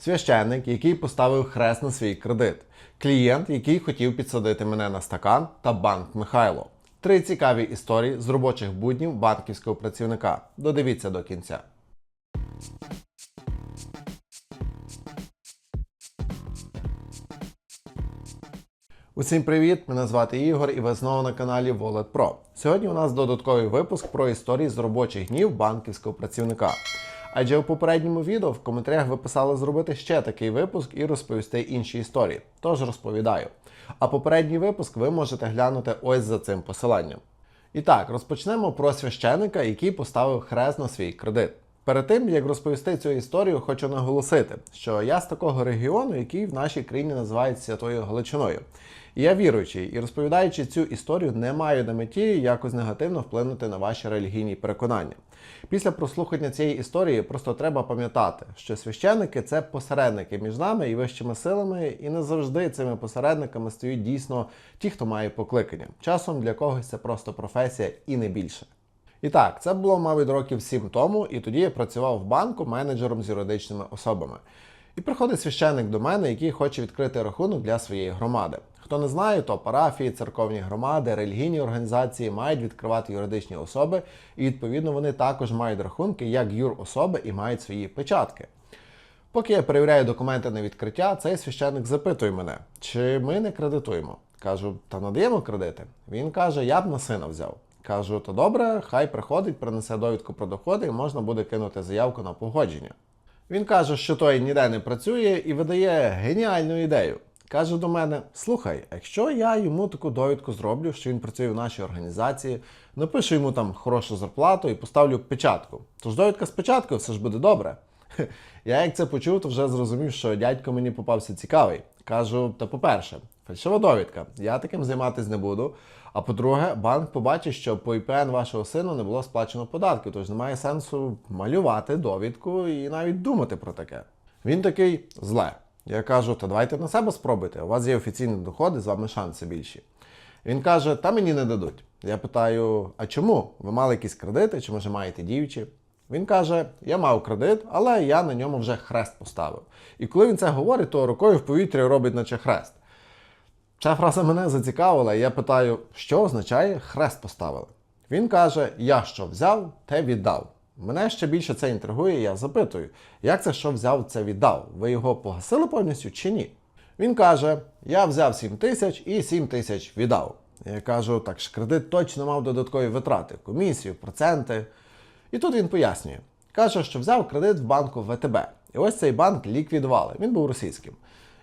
священник, який поставив хрест на свій кредит, клієнт, який хотів підсадити мене на стакан, та банк Михайло. Три цікаві історії з робочих буднів банківського працівника. Додивіться до кінця. Усім привіт! Мене звати Ігор і ви знову на каналі Wallet Pro. Сьогодні у нас додатковий випуск про історії з робочих днів банківського працівника. Адже у попередньому відео в коментарях ви писали зробити ще такий випуск і розповісти інші історії. Тож розповідаю. А попередній випуск ви можете глянути ось за цим посиланням. І так, розпочнемо про священика, який поставив хрест на свій кредит. Перед тим як розповісти цю історію, хочу наголосити, що я з такого регіону, який в нашій країні називається Святою Галичиною. Я віруючий, і розповідаючи цю історію, не маю на меті якось негативно вплинути на ваші релігійні переконання. Після прослухання цієї історії просто треба пам'ятати, що священники це посередники між нами і вищими силами, і не завжди цими посередниками стають дійсно ті, хто має покликання. Часом для когось це просто професія і не більше. І так, це було, мабуть, років сім тому, і тоді я працював в банку менеджером з юридичними особами. І приходить священник до мене, який хоче відкрити рахунок для своєї громади. Хто не знає, то парафії, церковні громади, релігійні організації мають відкривати юридичні особи, і відповідно вони також мають рахунки як юрособи і мають свої печатки. Поки я перевіряю документи на відкриття, цей священник запитує мене, чи ми не кредитуємо. Кажу, та надаємо кредити. Він каже, я б на сина взяв. Кажу, то добре, хай приходить, принесе довідку про доходи і можна буде кинути заявку на погодження. Він каже, що той ніде не працює і видає геніальну ідею. Каже до мене: слухай, якщо я йому таку довідку зроблю, що він працює в нашій організації, напишу йому там хорошу зарплату і поставлю печатку. Тож довідка з печаткою все ж буде добре. Я як це почув, то вже зрозумів, що дядько мені попався цікавий. Кажу: та по-перше, фальшива довідка, я таким займатись не буду. А по-друге, банк побачить, що по ІПН вашого сина не було сплачено податків, тож немає сенсу малювати довідку і навіть думати про таке. Він такий зле. Я кажу, та давайте на себе спробуйте. У вас є офіційні доходи, з вами шанси більші. Він каже, та мені не дадуть. Я питаю, а чому? Ви мали якісь кредити, чи може маєте діючі? Він каже: Я мав кредит, але я на ньому вже хрест поставив. І коли він це говорить, то рукою в повітрі робить, наче хрест. Ця фраза мене зацікавила, і я питаю, що означає хрест поставили. Він каже: Я що взяв, те віддав. Мене ще більше це інтригує, я запитую, як це що взяв, це віддав? Ви його погасили повністю чи ні? Він каже: Я взяв 7 тисяч і 7 тисяч віддав. Я кажу, так ж кредит точно мав додаткові витрати, комісію, проценти. І тут він пояснює. Каже, що взяв кредит в банку ВТБ. І ось цей банк ліквідували. Він був російським.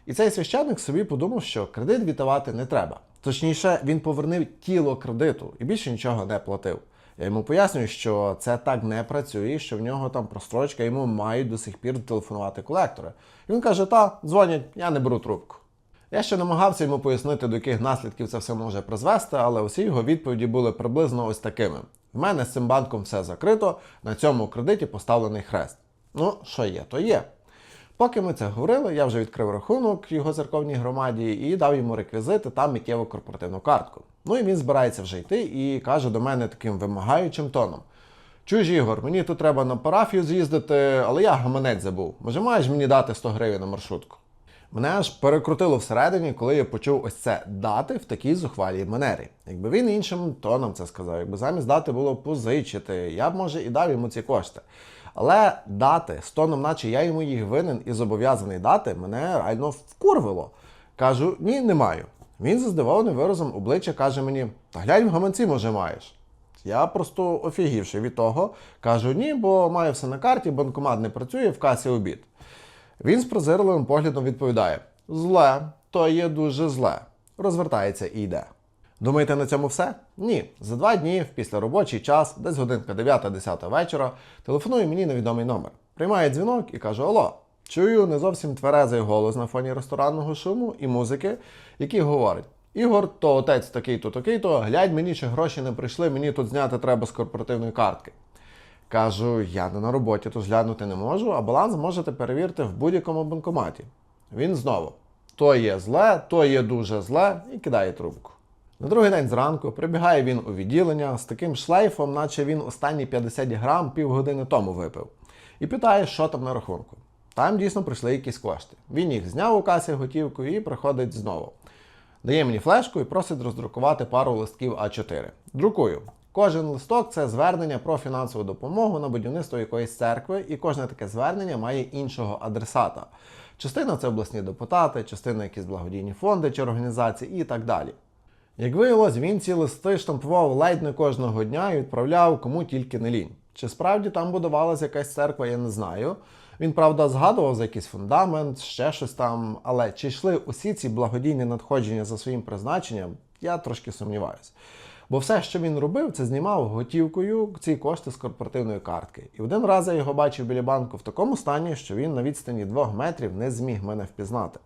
І цей священник собі подумав, що кредит віддавати не треба. Точніше, він повернув тіло кредиту і більше нічого не платив. Я йому пояснюю, що це так не працює, що в нього там прострочка, йому мають до сих пір телефонувати колектори. І він каже: Та, дзвонять, я не беру трубку. Я ще намагався йому пояснити, до яких наслідків це все може призвести, але усі його відповіді були приблизно ось такими: в мене з цим банком все закрито, на цьому кредиті поставлений хрест. Ну, що є, то є. Поки ми це говорили, я вже відкрив рахунок його церковній громаді і дав йому реквізити та миттєву корпоративну картку. Ну і він збирається вже йти і каже до мене таким вимагаючим тоном: Чуєш, Ігор, мені тут треба на парафію з'їздити, але я гаманець забув. Може, маєш мені дати 100 гривень на маршрутку? Мене аж перекрутило всередині, коли я почув ось це дати в такій зухвалій манері. Якби він іншим тоном це сказав, якби замість дати було позичити, я б може і дав йому ці кошти. Але дати з тоном, наче я йому їх винен і зобов'язаний дати, мене реально вкурвило. Кажу, ні, не маю. Він за здивованим виразом обличчя каже мені: Та глянь в гаманці, може, маєш. Я просто офігівши від того, кажу, ні, бо маю все на карті, банкомат не працює, в касі обід. Він з прозирливим поглядом відповідає: Зле, то є дуже зле. Розвертається і йде. Думаєте, на цьому все? Ні. За два дні, в післяробочий час, десь годинка 9-10 вечора, телефонує мені невідомий номер. Приймає дзвінок і каже: Алло, чую не зовсім тверезий голос на фоні ресторанного шуму і музики, який говорить: Ігор, то отець такий-то, такий-то, глянь мені, чи гроші не прийшли, мені тут зняти треба з корпоративної картки. Кажу, я не на роботі, тож глянути не можу, а баланс можете перевірити в будь-якому банкоматі. Він знову: то є зле, то є дуже зле, і кидає трубку. На другий день зранку прибігає він у відділення з таким шлейфом, наче він останні 50 грам півгодини тому випив, і питає, що там на рахунку. Там дійсно прийшли якісь кошти. Він їх зняв у касі готівкою і приходить знову. Дає мені флешку і просить роздрукувати пару листків А4. Друкую. Кожен листок це звернення про фінансову допомогу на будівництво якоїсь церкви, і кожне таке звернення має іншого адресата. Частина це обласні депутати, частина якісь благодійні фонди чи організації і так далі. Як виявилось, він ці листи штампував ледь не кожного дня і відправляв кому тільки не лінь. Чи справді там будувалася якась церква, я не знаю. Він, правда, згадував за якийсь фундамент, ще щось там, але чи йшли усі ці благодійні надходження за своїм призначенням, я трошки сумніваюся. Бо все, що він робив, це знімав готівкою ці кошти з корпоративної картки. І один раз я його бачив біля банку в такому стані, що він на відстані двох метрів не зміг мене впізнати.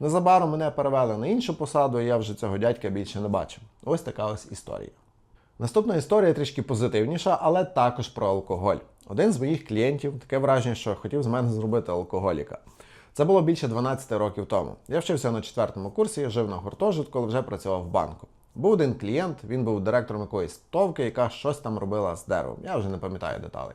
Незабаром мене перевели на іншу посаду, і я вже цього дядька більше не бачив. Ось така ось історія. Наступна історія трішки позитивніша, але також про алкоголь. Один з моїх клієнтів, таке враження, що хотів з мене зробити алкоголіка. Це було більше 12 років тому. Я вчився на четвертому курсі, жив на гуртожитку, але вже працював в банку. Був один клієнт, він був директором якоїсь товки, яка щось там робила з деревом. Я вже не пам'ятаю деталей.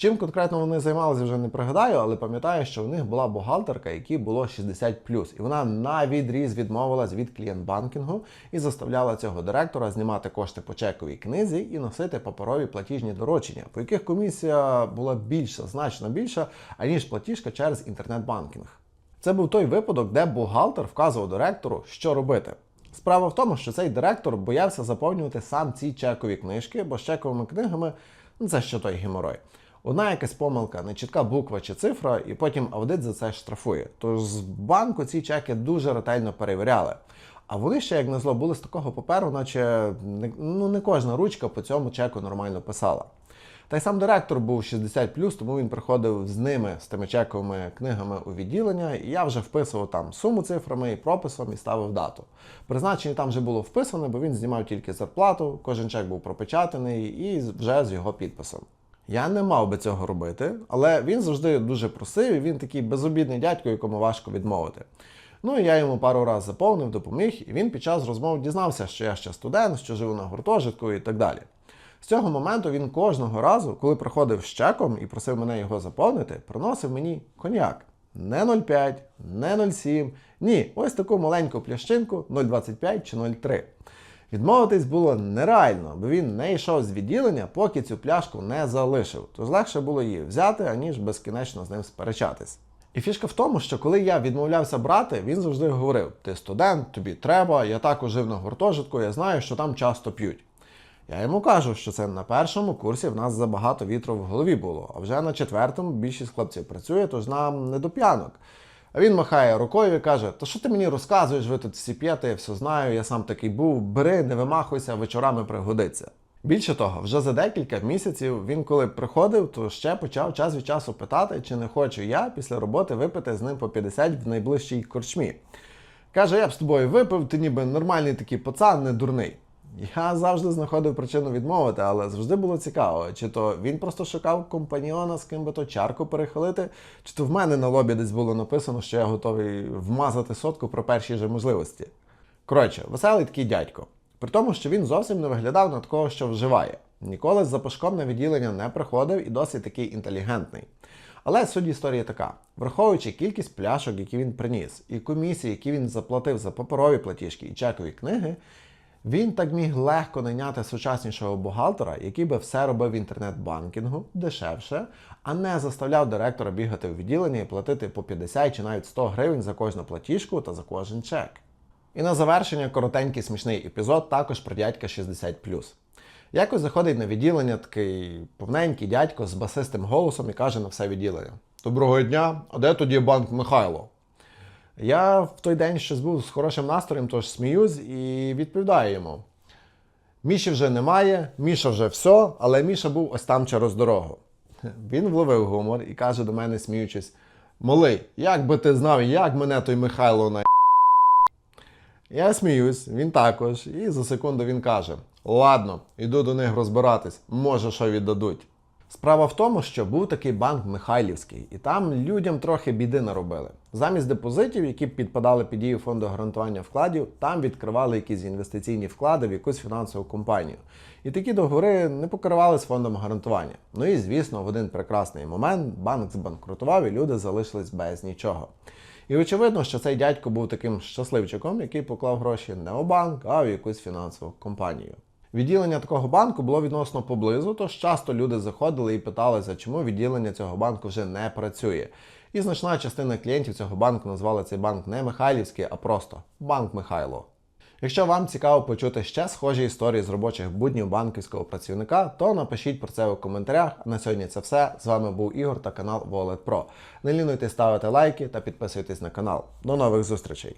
Чим конкретно вони займалися, вже не пригадаю, але пам'ятаю, що в них була бухгалтерка, якій було 60 і вона на відріз відмовилась від клієнт-банкінгу і заставляла цього директора знімати кошти по чековій книзі і носити паперові платіжні доручення, по яких комісія була більша, значно більша, аніж платіжка через інтернет-банкінг. Це був той випадок, де бухгалтер вказував директору, що робити. Справа в тому, що цей директор боявся заповнювати сам ці чекові книжки, бо з чековими книгами ну, це ще той геморой. Одна якась помилка, нечітка буква чи цифра, і потім аудит за це штрафує. Тож з банку ці чеки дуже ретельно перевіряли. А вони ще, як назло, були з такого паперу, наче не, ну, не кожна ручка по цьому чеку нормально писала. Та й сам директор був 60 тому він приходив з ними, з тими чековими книгами у відділення, і я вже вписував там суму цифрами і прописом і ставив дату. Призначення там вже було вписане, бо він знімав тільки зарплату, кожен чек був пропечатаний і вже з його підписом. Я не мав би цього робити, але він завжди дуже просив, і він такий безобідний дядько, якому важко відмовити. Ну і я йому пару разів заповнив, допоміг, і він під час розмов дізнався, що я ще студент, що живу на гуртожитку і так далі. З цього моменту він кожного разу, коли приходив з чеком і просив мене його заповнити, приносив мені коньяк. Не 0,5, не 0,7, ні, ось таку маленьку плящинку 0,25 чи 0,3. Відмовитись було нереально, бо він не йшов з відділення, поки цю пляшку не залишив. Тож легше було її взяти, аніж безкінечно з ним сперечатись. І фішка в тому, що коли я відмовлявся брати, він завжди говорив: ти студент, тобі треба, я також жив на гуртожитку, я знаю, що там часто п'ють. Я йому кажу, що це на першому курсі в нас забагато вітру в голові було, а вже на четвертому більшість хлопців працює, тож нам не до п'янок. А він махає рукою і каже: То що ти мені розказуєш, ви тут всі п'єте, я все знаю, я сам такий був, бери, не вимахуйся, вечорами пригодиться. Більше того, вже за декілька місяців він, коли приходив, то ще почав час від часу питати, чи не хочу я після роботи випити з ним по 50 в найближчій корчмі. Каже, я б з тобою випив, ти ніби нормальний такий пацан, не дурний. Я завжди знаходив причину відмовити, але завжди було цікаво, чи то він просто шукав компаньйона, з ким би то чарку перехилити, чи то в мене на лобі десь було написано, що я готовий вмазати сотку про перші же можливості. Коротше, веселий такий дядько. При тому, що він зовсім не виглядав на такого, що вживає. Ніколи з запашком на відділення не приходив і досить такий інтелігентний. Але суть історії така: враховуючи кількість пляшок, які він приніс, і комісії, які він заплатив за паперові платіжки і чекові книги, він так міг легко найняти сучаснішого бухгалтера, який би все робив в інтернет-банкінгу дешевше, а не заставляв директора бігати в відділення і платити по 50 чи навіть 100 гривень за кожну платіжку та за кожен чек. І на завершення коротенький смішний епізод також про дядька 60. Якось заходить на відділення такий повненький дядько з басистим голосом і каже на все відділення: Доброго дня, а де тоді банк Михайло? Я в той день щось був з хорошим настроєм, тож сміюсь і відповідаю йому. Міші вже немає, Міша вже все, але Міша був ось там через дорогу. Він вловив гумор і каже до мене, сміючись: Малий, як би ти знав, як мене той Михайло на. Я сміюсь, він також, і за секунду він каже: Ладно, іду до них розбиратись, може, що віддадуть. Справа в тому, що був такий банк Михайлівський, і там людям трохи біди наробили. Замість депозитів, які підпадали під дію фонду гарантування вкладів, там відкривали якісь інвестиційні вклади в якусь фінансову компанію. І такі договори не покривались фондом гарантування. Ну і звісно, в один прекрасний момент банк збанкрутував і люди залишились без нічого. І очевидно, що цей дядько був таким щасливчиком, який поклав гроші не у банк, а в якусь фінансову компанію. Відділення такого банку було відносно поблизу, тож часто люди заходили і питалися, чому відділення цього банку вже не працює. І значна частина клієнтів цього банку назвали цей банк не Михайлівський, а просто Банк Михайло. Якщо вам цікаво почути ще схожі історії з робочих буднів банківського працівника, то напишіть про це у коментарях. На сьогодні це все. З вами був Ігор та канал Wallet Pro. Не лінуйте ставити лайки та підписуйтесь на канал. До нових зустрічей!